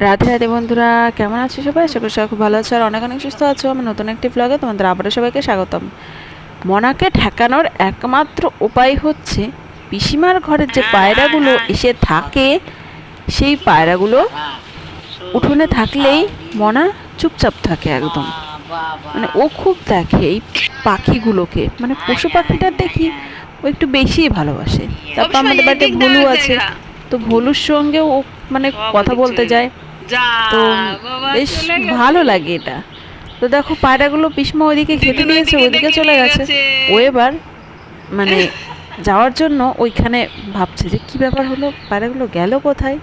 রাধে রাধে বন্ধুরা কেমন আছো সবাই? আশা করি সবাই খুব ভালো আছো। আর অনেক অনেক সুস্থ আছো। আমার নতুন একটি ব্লগে তোমাদের আবারও সবাইকে স্বাগতম। মনাকে ঠেকানোর একমাত্র উপায় হচ্ছে পিসিমার ঘরের যে পায়রাগুলো এসে থাকে সেই পায়রাগুলো উঠোনে থাকলেই মনা চুপচাপ থাকে একদম। মানে ও খুব দেখে এই পাখিগুলোকে। মানে পশু পাখিটা দেখি ও একটু বেশিই ভালোবাসে। তারপর আমাদের বাড়িতে ভুলু আছে। তো ভুলুর সঙ্গেও ও মানে কথা বলতে যায়। তো বেশ ভালো লাগে এটা। তো দেখো পায়রাগুলো পিসমা ওইদিকে খেতে দিয়েছে ওইদিকে চলে গেছে। ও এবার মানে যাওয়ার জন্য ওইখানে ভাবছে যে কি ব্যাপার হলো পায়রাগুলো গেল কোথায়?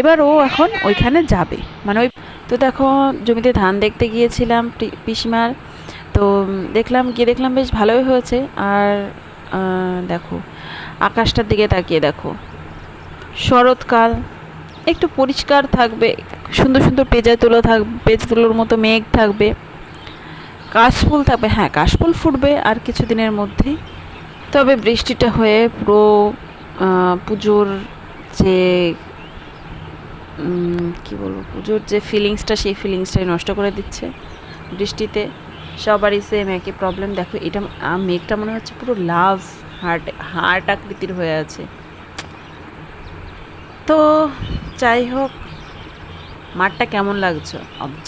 এবার ও এখন ওইখানে যাবে। মানে ওই তো দেখো জমিতে ধান দেখতে গিয়েছিলাম পিসিমার। তো দেখলাম গিয়ে দেখলাম বেশ ভালোই হয়েছে। আর দেখো আকাশটার দিকে তাকিয়ে দেখো। শরৎকাল একটু পরিষ্কার থাকবে, সুন্দর সুন্দর পেঁজা তুলো থাক, পেঁজ তুলোর মতো মেঘ থাকবে। কাশফুল থাকবে হ্যাঁ কাশফুল ফুটবে আর কিছুদিনের মধ্যেই। তবে বৃষ্টিটা হয়ে পুরো পুজোর যে কি বলব, পুজোর যে ফিলিংসটা সেই ফিলিংসটাই নষ্ট করে দিচ্ছে বৃষ্টিতে। সবারই সেম একই প্রবলেম দেখো, এটা মেঘটা মনে হচ্ছে পুরো লাভ হার্ট হার্ট আকৃতির হয়ে আছে। তো যাই হোক, মাঠটা কেমন লাগছে?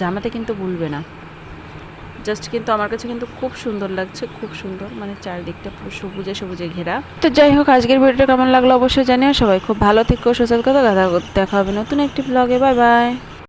জামাতে কিন্তু ভুলবে না। জাস্ট কিন্তু আমার কাছে কিন্তু খুব সুন্দর লাগছে, খুব সুন্দর। মানে চারদিকটা পুরো সবুজে সবুজে ঘেরা। তো যাই হোক, আজকের ভিডিওটা কেমন লাগল অবশ্যই জানিও। সবাই খুব ভালো থেকে, সুস্থ কথা দেখা হবে নতুন একটি ব্লগে বাই বাই